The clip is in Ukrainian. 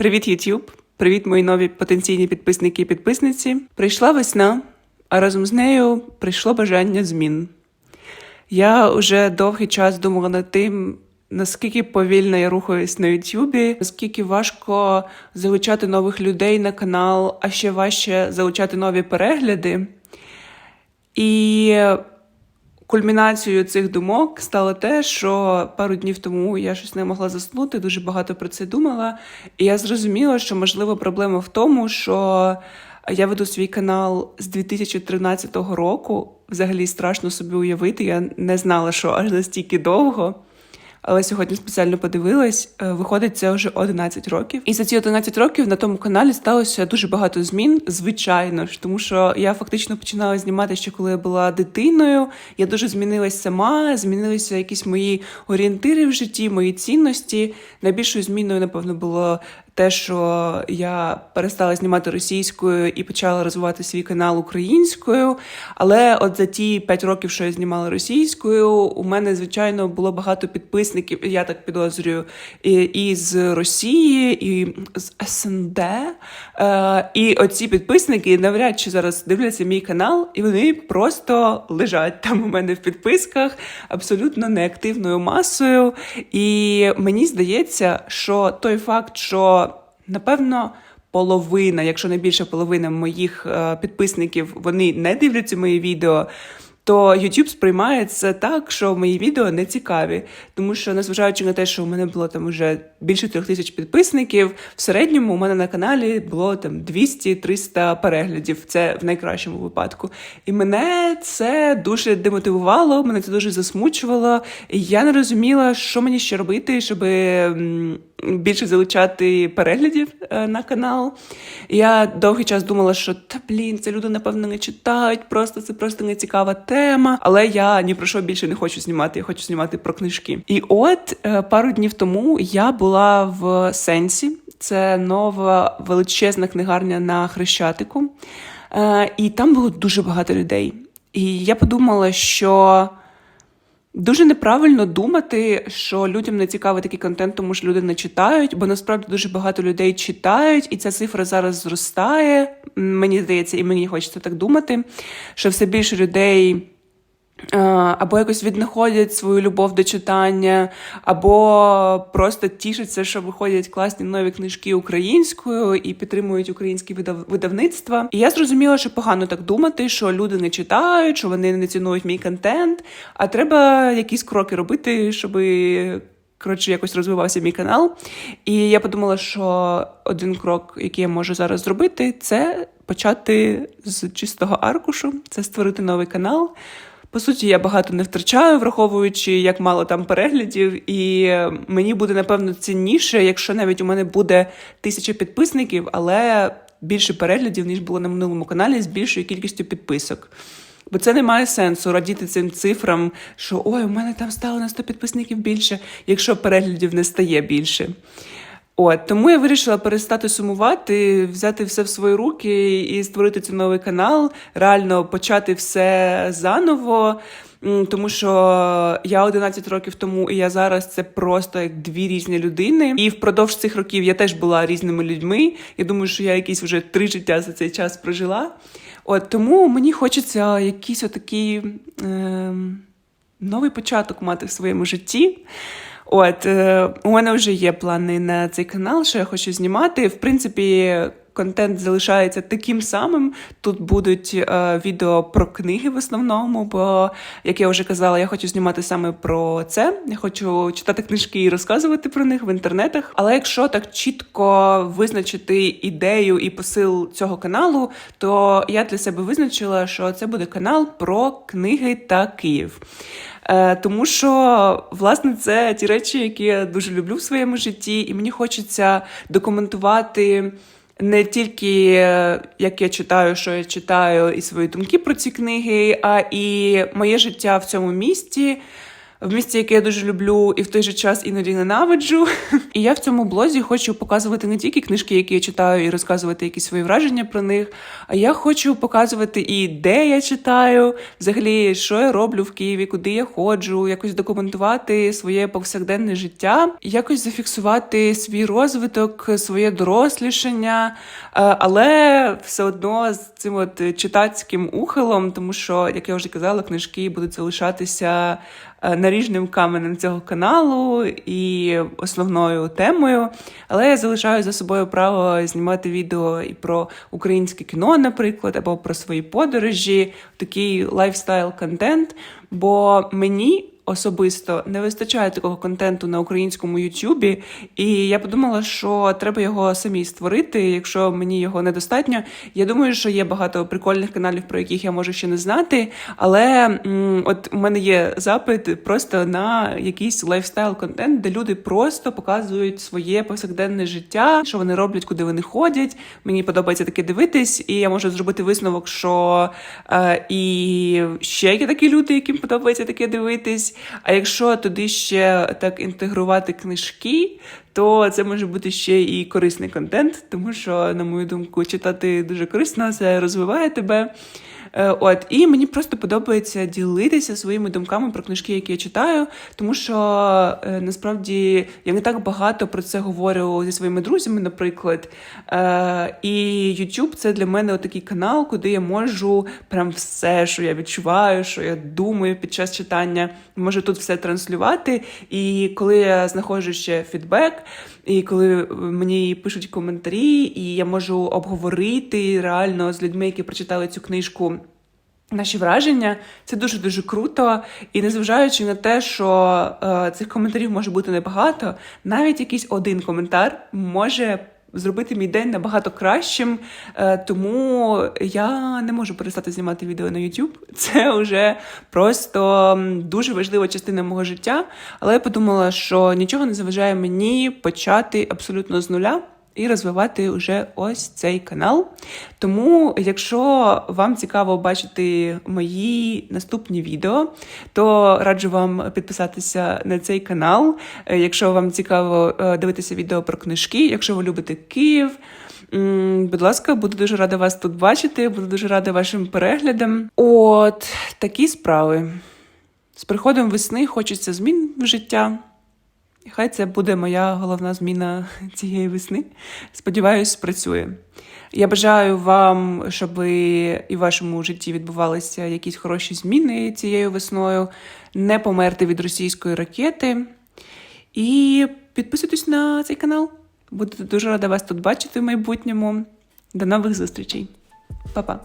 Привіт, YouTube! Привіт, мої нові потенційні підписники і підписниці. Прийшла весна, а разом з нею прийшло бажання змін. Я вже довгий час думала над тим, наскільки повільно я рухаюсь на Ютубі, наскільки важко залучати нових людей на канал, а ще важче залучати нові перегляди. І кульмінацією цих думок стало те, що пару днів тому я щось не могла заснути, дуже багато про це думала. І я зрозуміла, що можливо проблема в тому, що я веду свій канал з 2013 року. Взагалі страшно собі уявити. Я не знала, що аж настільки довго. Але сьогодні спеціально подивилась, е, виходить це вже 11 років. І за ці 11 років на тому каналі сталося дуже багато змін, звичайно ж, тому що я фактично починала знімати ще коли я була дитиною. Я дуже змінилась сама, змінилися якісь мої орієнтири в житті, мої цінності. Найбільшою зміною, напевно, було те, що я перестала знімати російською і почала розвивати свій канал українською. Але от за ті 5 років, що я знімала російською, у мене звичайно було багато підписників. Я так підозрюю, і, і з Росії, і з СНД. Е, і оці підписники навряд чи зараз дивляться мій канал, і вони просто лежать там у мене в підписках абсолютно неактивною масою. І мені здається, що той факт, що напевно. Половина, якщо не більше половина моїх е, підписників, вони не дивляться мої відео, то YouTube сприймає це так, що мої відео не цікаві. Тому що, незважаючи на те, що у мене було там уже більше трьох тисяч підписників, в середньому у мене на каналі було там 200-300 переглядів. Це в найкращому випадку. І мене це дуже демотивувало, мене це дуже засмучувало. І я не розуміла, що мені ще робити, щоб більше залучати переглядів е, на канал. Я довгий час думала, що та блін, це люди напевно не читають, просто це просто не цікава тема. Але я ні про що більше не хочу знімати. Я хочу знімати про книжки. І от е, пару днів тому я була в Сенсі. Це нова величезна книгарня на Хрещатику. Е, І там було дуже багато людей. І я подумала, що. Дуже неправильно думати, що людям не цікавий такий контент, тому що люди не читають, бо насправді дуже багато людей читають, і ця цифра зараз зростає. Мені здається, і мені хочеться так думати, що все більше людей. Або якось віднаходять свою любов до читання, або просто тішаться, що виходять класні нові книжки українською і підтримують українські видавництва. І я зрозуміла, що погано так думати, що люди не читають, що вони не цінують мій контент. А треба якісь кроки робити, щоб коротше якось розвивався мій канал. І я подумала, що один крок, який я можу зараз зробити, це почати з чистого аркушу, це створити новий канал. По суті, я багато не втрачаю, враховуючи, як мало там переглядів, і мені буде напевно цінніше, якщо навіть у мене буде тисяча підписників, але більше переглядів ніж було на минулому каналі з більшою кількістю підписок. Бо це не має сенсу радіти цим цифрам, що ой, у мене там стало на 100 підписників більше, якщо переглядів не стає більше. От тому я вирішила перестати сумувати, взяти все в свої руки і створити цей новий канал, реально почати все заново. Тому що я 11 років тому і я зараз це просто як дві різні людини. І впродовж цих років я теж була різними людьми. Я думаю, що я якісь вже три життя за цей час прожила. От тому мені хочеться якийсь отакий е, новий початок мати в своєму житті. От е, у мене вже є плани на цей канал, що я хочу знімати. В принципі, контент залишається таким самим. Тут будуть е, відео про книги в основному, бо, як я вже казала, я хочу знімати саме про це. Я хочу читати книжки і розказувати про них в інтернетах. Але якщо так чітко визначити ідею і посил цього каналу, то я для себе визначила, що це буде канал про книги та Київ. Е, тому що, власне, це ті речі, які я дуже люблю в своєму житті, і мені хочеться документувати. Не тільки як я читаю, що я читаю, і свої думки про ці книги, а і моє життя в цьому місті, в місті, яке я дуже люблю, і в той же час іноді ненавиджу. І я в цьому блозі хочу показувати не тільки книжки, які я читаю, і розказувати якісь свої враження про них. А я хочу показувати і де я читаю, взагалі, що я роблю в Києві, куди я ходжу, якось документувати своє повсякденне життя, якось зафіксувати свій розвиток, своє дорослішання, е, але все одно з цим от читацьким ухилом, тому що, як я вже казала, книжки будуть залишатися наріжним каменем цього каналу і основною темою. Але я залишаю за собою право знімати відео і про українське кіно, наприклад, або про свої подорожі, такий лайфстайл-контент. Бо мені особисто не вистачає такого контенту на українському Ютубі, і я подумала, що треба його самі створити, якщо мені його недостатньо. Я думаю, що є багато прикольних каналів, про яких я можу ще не знати. Але м, от у мене є запит просто на якийсь лайфстайл-контент, де люди просто показують своє повсякденне життя, що вони роблять, куди вони ходять. Мені подобається таке дивитись, і я можу зробити висновок, що е, і ще є такі люди, яким подобається таке дивитись. А якщо туди ще так інтегрувати книжки, то це може бути ще і корисний контент, тому що, на мою думку, читати дуже корисно, це розвиває тебе. Е, От і мені просто подобається ділитися своїми думками про книжки, які я читаю, тому що е, насправді я не так багато про це говорю зі своїми друзями, наприклад. Е, І YouTube це для мене такий канал, куди я можу прям все, що я відчуваю, що я думаю під час читання, можу тут все транслювати. І коли я знаходжу ще фідбек, і коли мені пишуть коментарі, і я можу обговорити реально з людьми, які прочитали цю книжку. Наші враження це дуже дуже круто, і незважаючи на те, що е, цих коментарів може бути небагато, навіть якийсь один коментар може зробити мій день набагато кращим. Е, тому я не можу перестати знімати відео на YouTube. Це вже просто дуже важлива частина мого життя. Але я подумала, що нічого не заважає мені почати абсолютно з нуля. І розвивати вже ось цей канал. Тому, якщо вам цікаво бачити мої наступні відео, то раджу вам підписатися на цей канал. Якщо вам цікаво е, дивитися відео про книжки, якщо ви любите Київ. Будь ласка, буду дуже рада вас тут бачити, буду дуже рада вашим переглядам. От такі справи. З приходом весни хочеться змін в життя. Хай це буде моя головна зміна цієї весни. Сподіваюсь, спрацює. Я бажаю вам, щоб і в вашому житті відбувалися якісь хороші зміни цією весною, не померти від російської ракети. І підписуйтесь на цей канал. Буду дуже рада вас тут бачити в майбутньому. До нових зустрічей. Па-па.